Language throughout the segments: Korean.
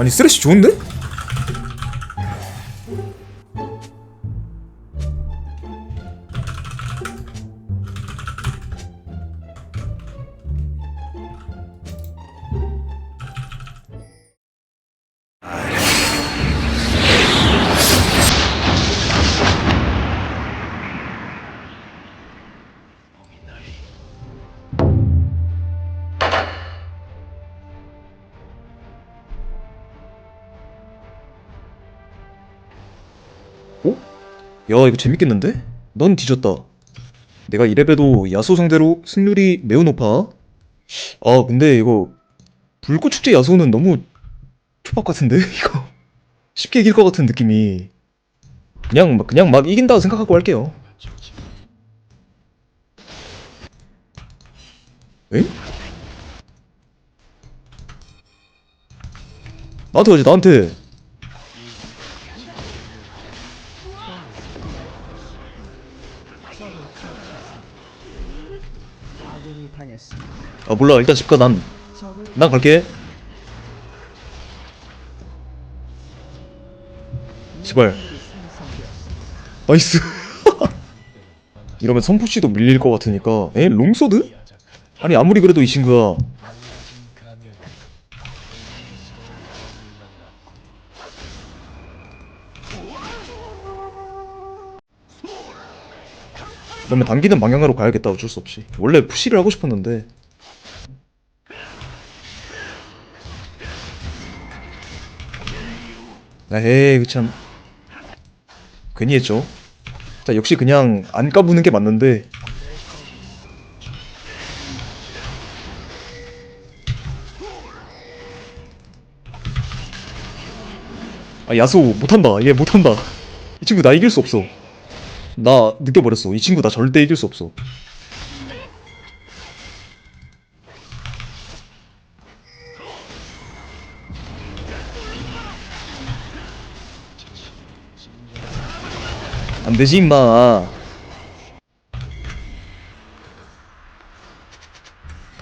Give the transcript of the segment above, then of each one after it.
아니 쓰레쉬 좋은데? 이거 재밌겠는데? 넌 뒤졌다. 내가 이래봬도 야수 상대로 승률이 매우 높아. 아 근데 이거 불꽃축제 야수는 너무 초밥 같은데? 이거 쉽게 이길 것 같은 느낌이. 그냥 막 그냥 막 이긴다고 생각하고 할게요. 엥? 나한테 가지 나한테 아군이 당했습니다. 아 몰라 일단 집가 난, 난 갈게. 제발. 나이스. 이러면 선푸시도 밀릴 것 같으니까. 에? 롱소드? 아니 아무리 그래도 이 친구가 그러면 당기는 방향으로 가야겠다. 어쩔 수 없이. 원래 푸시를 하고 싶었는데 에이 그참. 괜히 했죠. 자 역시 그냥 안 까부는 게 맞는데. 아 야수 못한다. 얘 못한다. 이 친구 나 이길 수 없어. 나 느껴버렸어. 이 친구 나 절대 이길 수 없어 안 되지 임마 어?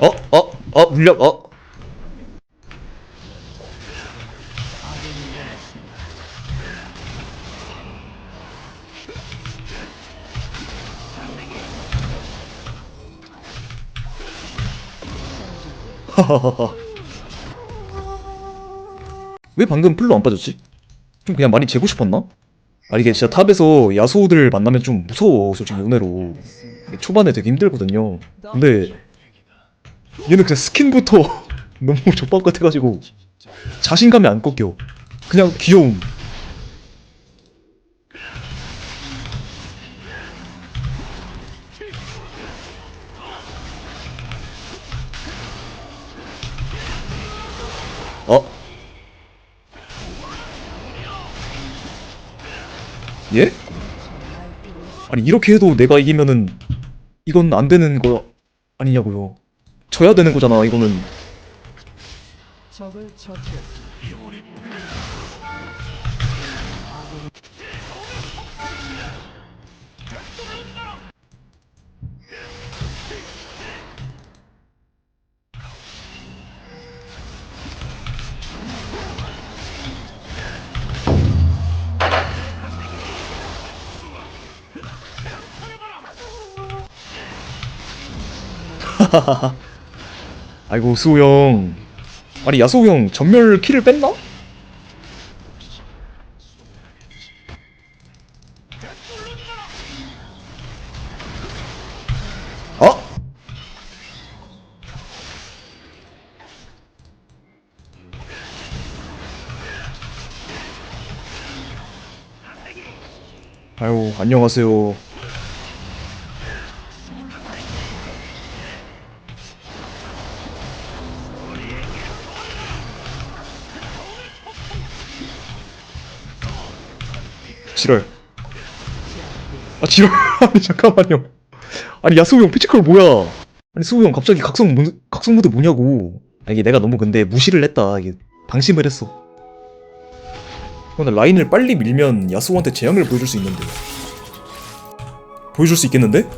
어? 어? 물력 어? 왜 방금 풀로 안 빠졌지? 좀 그냥 많이 재고 싶었나? 아 이게 진짜 탑에서 야수들 만나면 좀 무서워 솔직히 은혜로. 초반에 되게 힘들거든요. 근데 얘는 그냥 스킨부터 너무 족밥 같아가지고 자신감이 안 꺾여. 그냥 귀여움 예? 아니 이렇게 해도 내가 이기면은 이건 안 되는 거 아니냐고요. 져야 되는 거잖아 이거는. 적을 처치했습니다. 아이고 수호 형. 아니 야수호 형 전멸 키를 뺐나? 어? 아유 안녕하세요. 지랄. 아 지랄. 아니 잠깐만요. 아니 야수호 형 피지컬 뭐야? 아니 수호 형 갑자기 각성 모, 각성 모드 뭐냐고. 아, 이게 내가 너무 근데 무시를 했다. 이게 방심을 했어. 근데 라인을 빨리 밀면 야수호한테 재앙을 보여줄 수 있는데. 보여줄 수 있겠는데?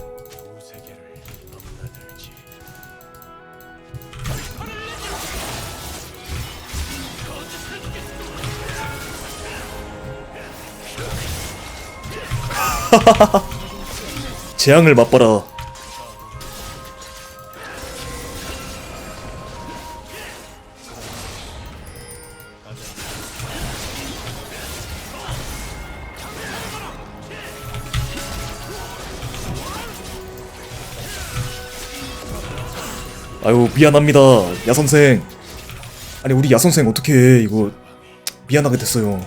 재앙을 맛봐라. 아유 미안합니다 야 선생. 아니 우리 야 선생 어떻게 해. 이거 미안하게 됐어요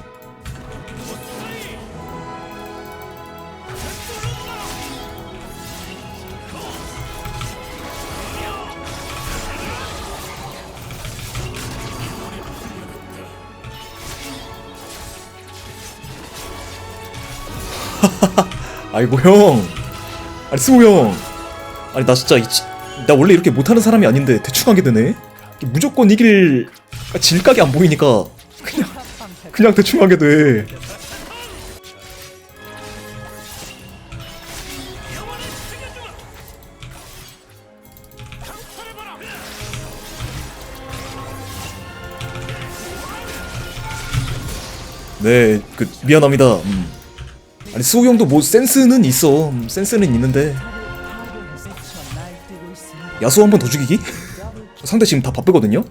아이고 형 아니 스우 형 아니 나 진짜 나 원래 이렇게 못하는 사람이 아닌데 대충 하게 되네 무조건 이길 아, 질각이 안 보이니까 그냥 그냥 대충 하게 돼 네, 그 미안합니다. 음. 아니 수호 형도 뭐 센스는 있어. 음, 센스는 있는데. 야수 한 번 더 죽이기? 상대 지금 다 바쁘거든요.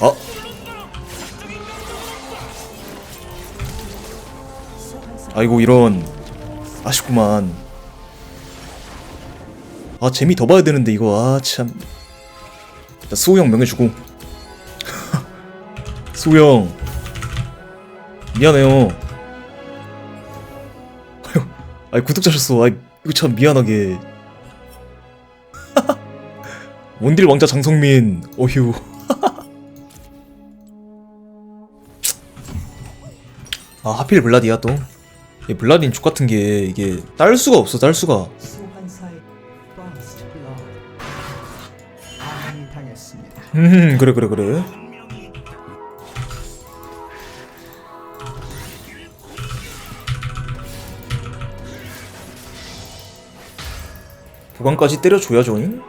아, 아이고 이런 아쉽구만. 아 재미 더 봐야 되는데 이거 아 참. 자, 수호 형 명예 주고. 수호 형 미안해요. 아유, 아이 구독자셨어. 아이 이거 참 미안하게. 원딜 왕자 장성민 어휴. 아 하필 블라디야 또. 이 블라딘 족 같은 게 이게 딸 수가 없어 딸 수가. 음 그래 그래 그래. 보강까지 때려줘야죠잉?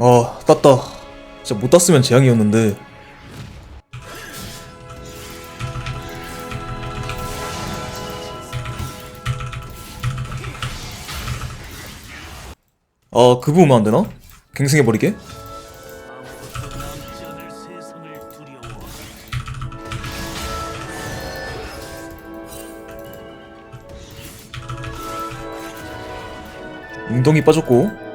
아 땄다. 진짜 못 땄으면 재앙이었는데. 아, 그 부분만 안 되나? 갱생해 버리게? 웅덩이 빠졌고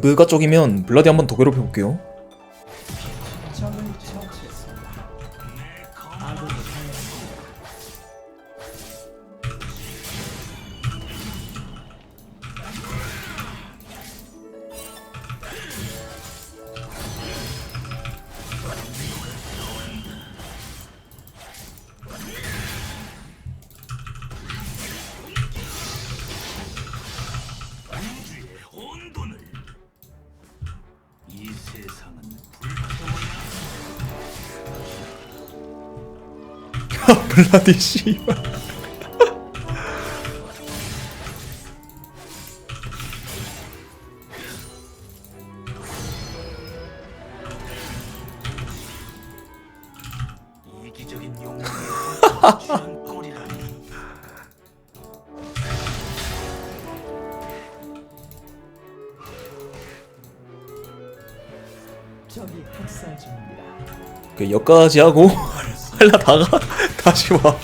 그브가 쪽이면 블라디 한번 더 괴롭혀볼게요 블라디 씨발. 이기적인 용맹의 취한 꼴이라니 적이 학살 중입니다. 그 여기까지 하고 하려다가 가지마 뭐.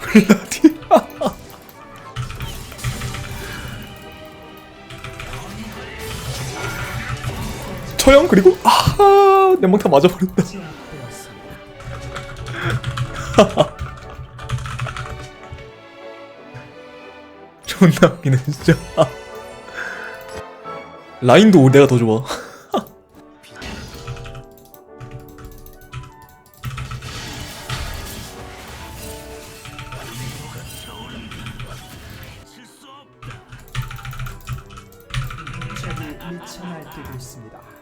글라디. 처형 그리고 아 내몽타 맞아 버렸다. 존나 웃기네 진짜 라인도 내가 더 좋아 미쳐 날뛰고 있습니다.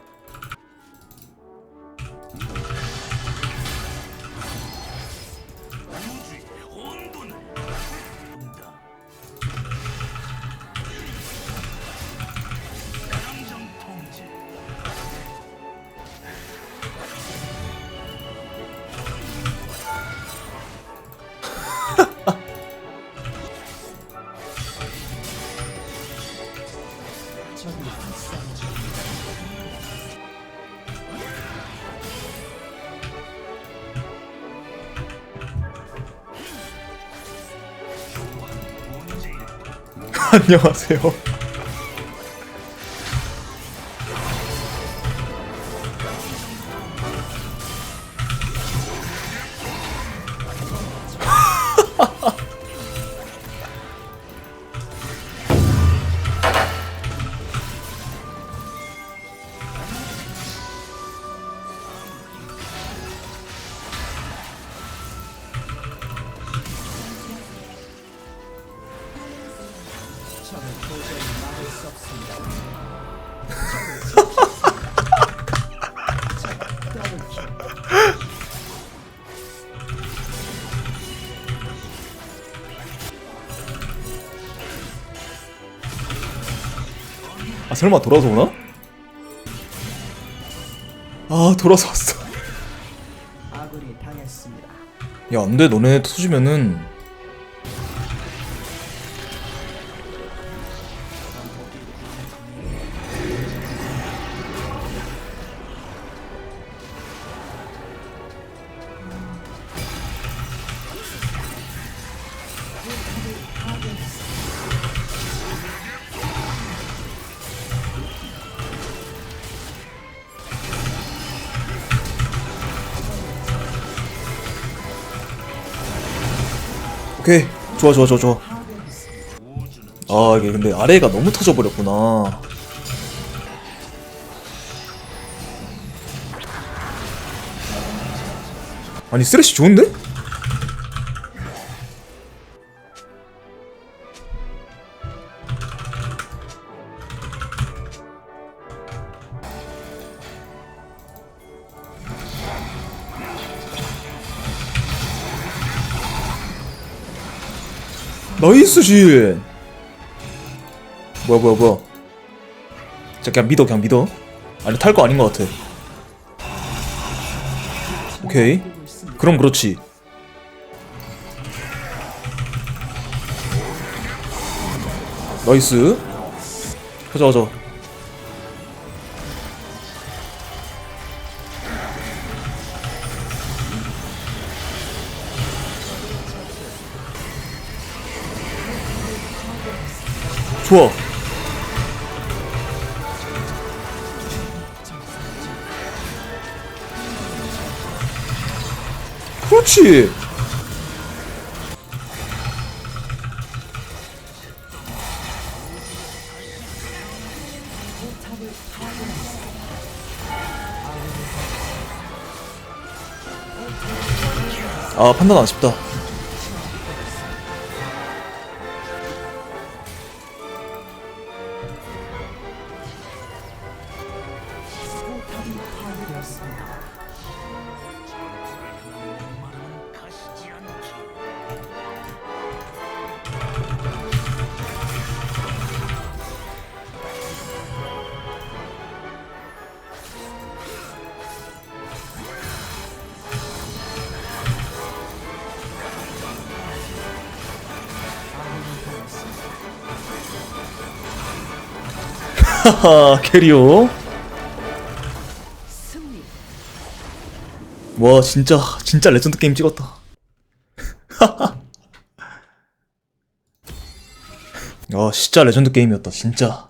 안녕하세요 설마 돌아서 오나? 아 돌아서 왔어 아군이 당했습니다. 야 안돼 너네 터지면은 오케이. 좋아 좋아 좋아 좋아. 아 이게 근데 아래가 너무 터져버렸구나. 아니 쓰레쉬 좋은데? 나이스 신 뭐야 뭐야 뭐야. 자 그냥 믿어 그냥 믿어. 아니 탈 거 아닌 것 같아. 오케이. 그럼 그렇지. 나이스. 가자 가자 좋아 그렇지. 아 판단 아쉽다 하하 캐리어 와 진짜 진짜 레전드 게임 찍었다. 아 진짜 레전드 게임이었다 진짜